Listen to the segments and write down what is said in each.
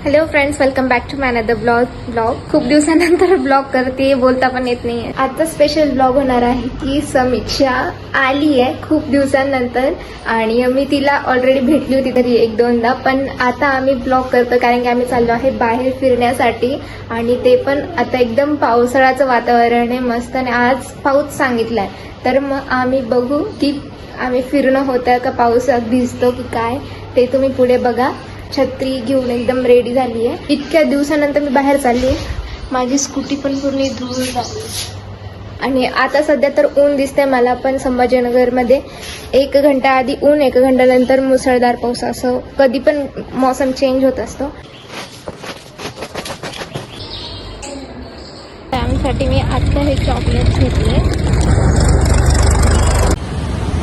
Hello friends welcome back to man the blog blog खूप दिवसानंतर blog करते. बोलता पण येत नाही आता स्पेशल ब्लॉग होणार आहे की समीक्षा आली आहे खूप दिवसांनंतर आणि मी तिला ऑलरेडी भेटली होती तरी एक दोनदा. पण आता आम्ही ब्लॉग करतो कारण की आम्ही चाललो आहे बाहेर फिरण्यासाठी आणि ते पण आता एकदम पावसाळ्याचं वातावरण आहे मस्त आणि आज पाऊस सांगितलाय. तर मग आम्ही बघू की आम्ही फिरणं होतं का पावसात भिजतो की काय ते तुम्ही पुढे बघा. छत्री घेऊन एकदम रेडी झाली आहे. इतक्या दिवसानंतर मी बाहेर चालली आहे. माझी स्कूटी पण पूर्ण धूळ झाली. आणि आता सध्या तर ऊन दिसतंय मला पण संभाजीनगरमध्ये एक घंटा आधी ऊन एक घंट्यानंतर मुसळधार पाऊस असं कधी पण मौसम चेंज होत असतो. त्यासाठी मी आत्ता हे चॉकलेट घेतले.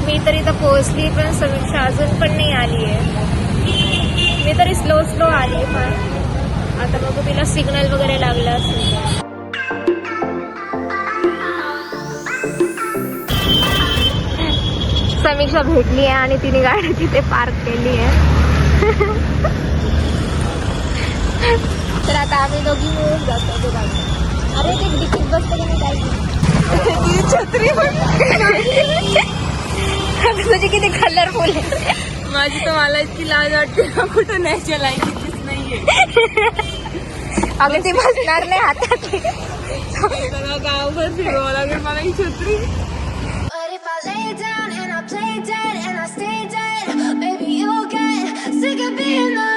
मी तर इथं पोहोचली पण समीक्षा अजून पण नाही आली आहे. मी तरी स्लो स्लो आली फार आता बघू तिला सिग्नल वगैरे लागला असेल. समीक्षा भेटली आहे आणि तिने गाडी तिथे पार्क केली आहे. तर आता आम्ही दोघी मिळून जातो अरे ते डिकीत बसतं की नाही काय छत्री तुझी किती कलरफुल आहे. माझी तर मला इतकी लाज वाटते कुठं नॅचरल आहे तिथेच नाहीये. अगं ते बसणार नाही हातात गावभर फिरवा लागेल मला ही छत्री. Play dead and I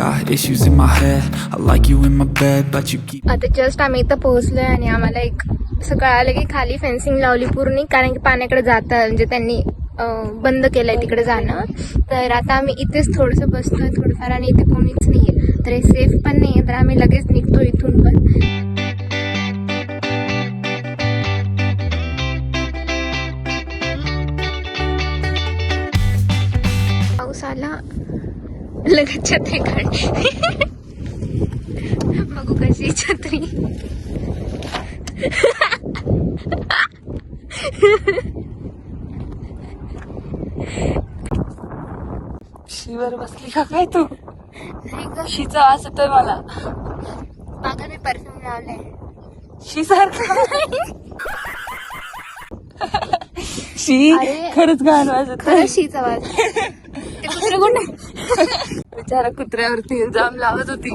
Got issues in my head. I like you in my bed, but you keep. आता जस्ट आम्ही इथं पोहोचलोय आणि आम्हाला एक असं कळालं की खाली फेन्सिंग लावली पूर्ण कारण की पाण्याकडे जाता म्हणजे त्यांनी अं, बंद केलंय तिकडे जाणं तर आता आम्ही इथेच थोडंसं बसतोय थोडंफार आणि इथे कोणीच नाहीये तर हे सेफ पण नाहीये तर आम्ही लगेच निघतो इथून पण लगेच छत्री काढली बघू कशी छत्री. शीवर बसली का काय तू? शीचा वास येतोय मला. मागं मी परफ्यूम लावलंय. शी सारखं शी. खरंच घाण येतोय खरंच शीचा? बिचारा कुत्र्यावरती इल्जाम लावत होती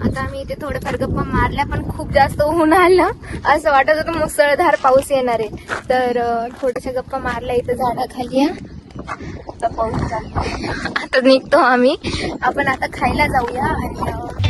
आता आम्ही इथे थोड्याफार गप्पा मारल्या पण खूप जास्त ऊन आलं असं वाटत होतं मुसळधार पाऊस येणार आहे तर थोड्याशा गप्पा मारल्या इथं झाडाखाली. आता पाऊस आता निघतो आम्ही आपण आता खायला जाऊया आणि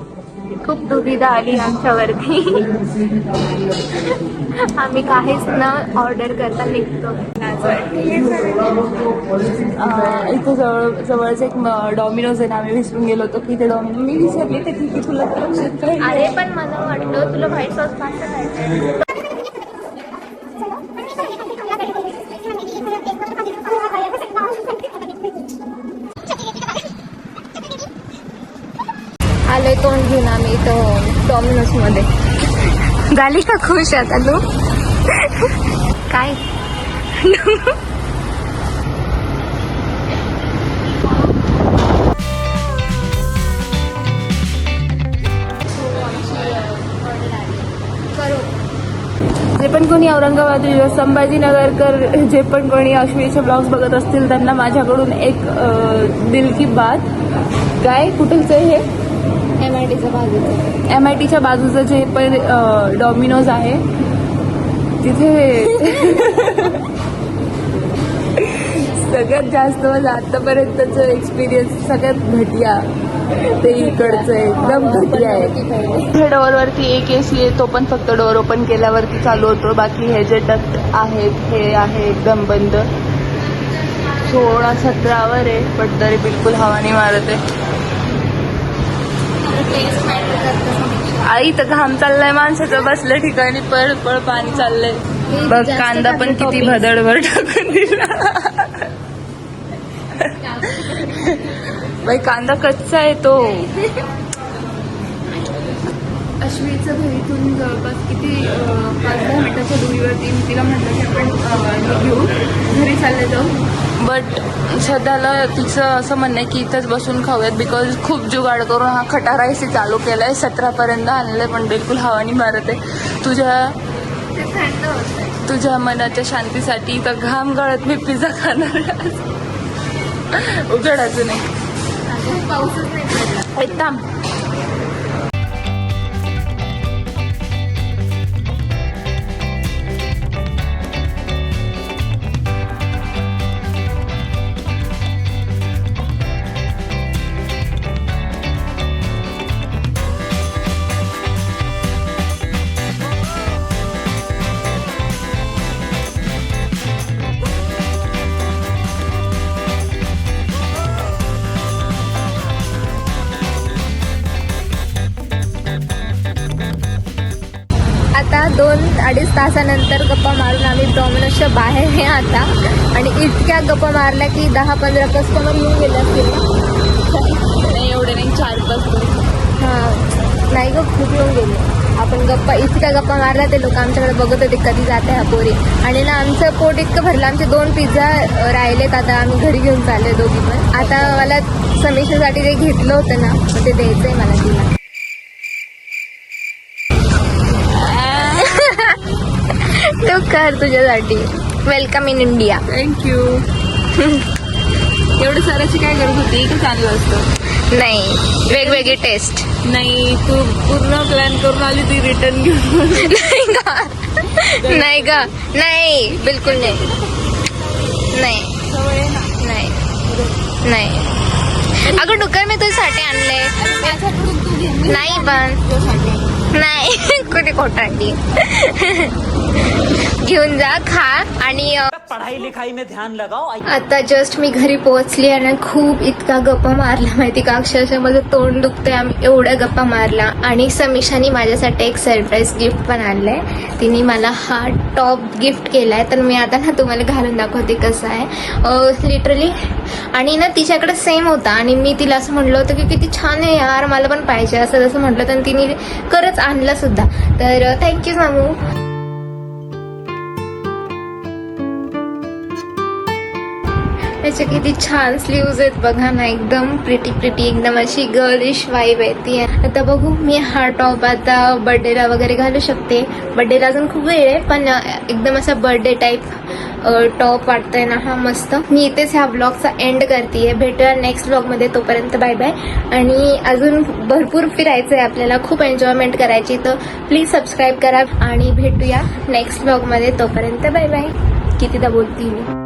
खूप दुविधा आली आमच्यावरती. आम्ही काहीच न ऑर्डर करता निघतो. इथे जवळ जवळच एक डॉमिनोज आहे ना आम्ही विसरून गेलो होतो की ते डॉमिनो मी विसरली ते ठीक आहे. तुला. अरे पण मला वाटतं तुला व्हाईट सॉस पास्ता खायचा आलोय तोंड घेऊन. इथं डॉमिनोजमध्ये. झाली का खुश आता तू? काय? जे पण कोणी औरंगाबाद संभाजीनगरकर जे पण कोणी अश्विनीचे ब्लॉग्स बघत असतील त्यांना माझ्याकडून एक दिल की बात. काय? कुठलचं आहे हे? एम आय टीचा बाजूचा. एम आय टीच्या बाजूचं जे पण डॉमिनोज आहे तिथे सगळ्यात जास्त माझं आतापर्यंतचं एक्सपिरियन्स सगळ्यात घटिया ते इकडचं. एकदम घटिया आहे. डोअरवरती एक ए सी आहे तो पण फक्त डोअर ओपन केल्यावरती चालू होतो. बाकी हे जे डक्ट आहेत हे आहे एकदम बंद. सोळा सतरावर आहे पण तरी बिलकुल हवा नाही मारत आहे. आई तर घाम चाललाय माणसाचं बसल्या ठिकाणी पळ पळ पाणी चाललंय. बघ कांदा पण किती. भदडभर टाकून दिला. बाई कांदा कच्चा आहे तो. अश्विनीचं घरीतून जवळपास किती पाच दहा मिनिटाच्या दुरीवरती तिला म्हटलं की आपण घेऊ. घरी चालले जाऊ. बट सध्याला तिचं असं म्हणणं आहे की इथंच बसून खाऊयात बिकॉज खूप जुगाड करून हा खटा राईस चालू केलाय. सतरापर्यंत आणलंय पण बिलकुल हवानी मारत आहे. तुझ्या तुझ्या मनाच्या शांतीसाठी तर घाम गळत मी पिझ्झा खाणार आहे. उघडायचं नाही पाऊसच नाही पडला. ए, थांब. आता दोन अडीच तासानंतर गप्पा मारून आम्ही डॉमिनोजच्या बाहेर आहे आता. आणि इतक्या गप्पा मारल्या की दहा पंधरा कस्टमर येऊन गेले असतील. नाही एवढे नाही चार पाच हां. नाही ग खूप येऊन गेले. आपण गप्पा इतक्या गप्पा मारल्या ते लोक आमच्याकडे बघत होते कधी जाते हा पोरी. आणि ना आमचं पोट इतकं भरलं आमचे दोन पिझ्झा राहिलेत आता आम्ही घरी घेऊन चालले दोघी पण. आता मला समीक्षेसाठी जे घेतलं होतं ना ते द्यायचं आहे मला तिला. तू कर तुझ्यासाठी. वेलकम इन इंडिया थँक्यू एवढं साराची काय गरज होती? की चांगलं असतं. नाही वेगवेगळी टेस्ट नाही तू पूर्ण प्लॅन करून आली ती रिटर्न घेऊन. नाही का नाही का नाही बिलकुल नाही. नाही. नाही. नाही. अगं डुकर मी तुझ्यासाठी आणले नाही पण. नाही कुठे खोटांडी घेऊन जा खा आणि पढ़ाई लिखाई में ध्यान लगाओ. आता जस्ट मी घरी पोहोचली आणि खूप इतका गप्पा मारला. माहिती का? अक्षरशः माझं तोंड दुखतंय. आम्ही एवढ्या गप्पा मारला. आणि समीक्षाने माझ्यासाठी एक सरप्राईज गिफ्ट पण आणलंय. तिने मला हा टॉप गिफ्ट केलाय. तर मी आता ना तुम्हाला घालून दाखवते कसं आहे. लिटरली आणि ना तिच्याकडे सेम होता. आणि मी तिला असं म्हटलं होतं की किती छान आहे यार मला पण पाहिजे असं जसं म्हटलं तर तिने खरंच आणलं सुद्धा. तर थँक्यू सामू त्याचे किती छान स्लीव्ज आहेत. बघा ना एकदम प्रिटी प्रिटी एकदम अशी गर्लिश वाईब आहे ती. आता बघू मी हा टॉप आता बर्थडेला वगैरे घालू शकते. बर्थडेला अजून खूप वेळ आहे पण एकदम असा बर्थडे टाईप टॉप वाटतोय ना हा मस्त. मी इथेच ह्या ब्लॉगचा एंड करते भेटूया नेक्स्ट ब्लॉगमध्ये तोपर्यंत बाय बाय आणि अजून भरपूर फिरायचं आहे आपल्याला खूप एन्जॉयमेंट करायची. तर प्लीज सबस्क्राईब करा आणि भेटूया नेक्स्ट ब्लॉगमध्ये तोपर्यंत बाय बाय कितीदा बोलती मी?